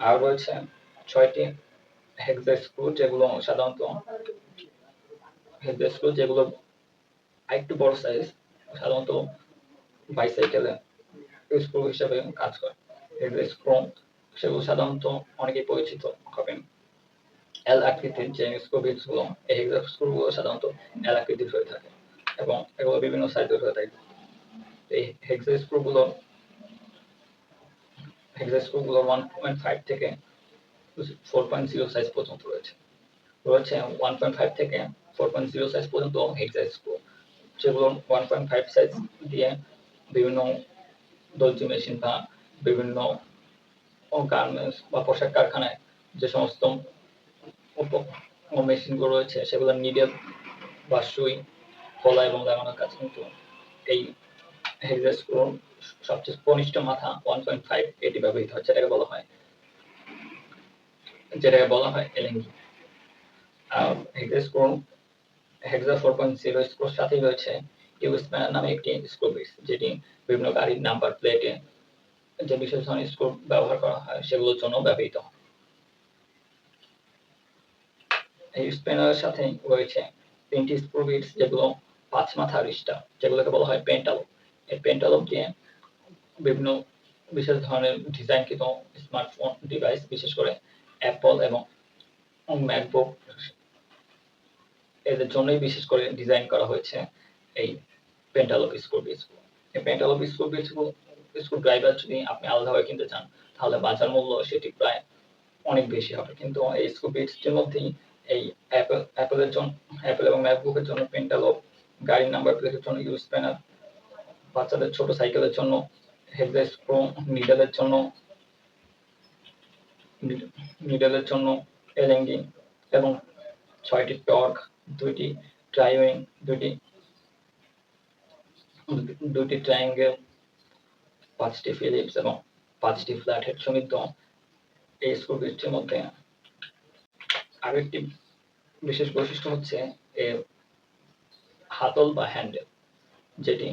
আর রয়েছে ছয়টি হেক্সা যেগুলো সাধারণত হেক্সা যেগুলো বড় সাইজ সাধারণত বাইসাইকেলে হিসেবে কাজ করে। হেক্সা সেগুলো সাধারণত অনেকেই পরিচিত হবেন। এল আকৃতির যে বিটসগুলো, এই হেক্সা স্ক্রু গুলো সাধারণত এল আকৃতির হয়ে থাকে এবং এগুলো বিভিন্ন সাইজের হয়ে থাকে। এই হেক্সা স্ক্রু গুলো হেক্সা স্ক্রু গুলো ওয়ান পয়েন্ট ফাইভ থেকে ফোর পয়েন্ট জিরো সাইজ পর্যন্ত রয়েছে। রয়েছে ওয়ান পয়েন্ট ফাইভ থেকে ফোর পয়েন্ট জিরো সাইজ পর্যন্ত হেক্সা স্ক্রু যেগুলো ওয়ান পয়েন্ট ফাইভ সাইজ দিয়ে বিভিন্ন দর্জি মেশিন বা বিভিন্ন গার্মেন্টস বা পোশাক কারখানায় যে সমস্ত মেশিনগুলো রয়েছে, সেগুলো নিডেল বা সুই, কলা এবং লাগানোর কাজ কিন্তু এই হেক্সা স্ক্রু সবচেয়ে কনিষ্ঠ মাথা ওয়ান পয়েন্ট ফাইভ এটি ব্যবহৃত হয়, যেটাকে বলা হয়, যেটাকে বলা হয় এলেঙ্গি। Screw hexa four point zero স্ক্রুর সাথেই রয়েছে নামে একটি স্ক্রু বিটস যেটি বিভিন্ন গাড়ির নাম্বার প্লেটে যে বিশেষ ধরনের স্ক্রু ব্যবহার করা হয়, সেগুলোর জন্য ব্যবহৃত হয়। এই স্প্যানারের সাথে রয়েছে তিনটি স্ক্রু বিটস যেগুলো পাঁচ মাথার স্টার যেগুলোকে বলা হয় পেন্টালপ এই পেন্টালপ দিয়ে বিভিন্ন বিশেষ ধরনের ডিজাইনকৃত স্মার্টফোন ডিভাইস বিশেষ করে অ্যাপল এবং ম্যাকবুক এদের জন্যই বিশেষ করে ডিজাইন করা হয়েছে এই পেন্টালপ স্ক্রু বিটসগুলো এই পেন্টালপ স্ক্রু বিটসগুলো স্ক্রু ড্রাইভার যদি আপনি আলাদাভাবে কিনতে চান, তাহলে বাজার মূল্য সেটি প্রায় অনেক বেশি হবে। কিন্তু এই স্ক্রু বিটসটির মধ্যেই এই অ্যাপেল অ্যাপেলের জন্য অ্যাপেল এবং ম্যাকবুকের জন্য পেন্টালপ গাড়ির নাম্বার প্লেটের জন্য ইউজ প্যানার বাচ্চাদের ছোট সাইকেলের জন্য হেডলাইট স্ক্রু নিডেলের জন্য নিডেলের জন্য এলেঙ্গি এবং ছয়টি টর্ক, দুইটি ট্রাইউইং দুইটি দুটি ট্রায়াঙ্গেল, পাঁচটি ফিলিপস এবং পাঁচটি ফ্ল্যাট হেড সমৃদ্ধ এই স্ক্রু বিটটির মধ্যে। আরেকটি বিশেষ বৈশিষ্ট্য হচ্ছে এর হাতল বা হ্যান্ডেল, যেটি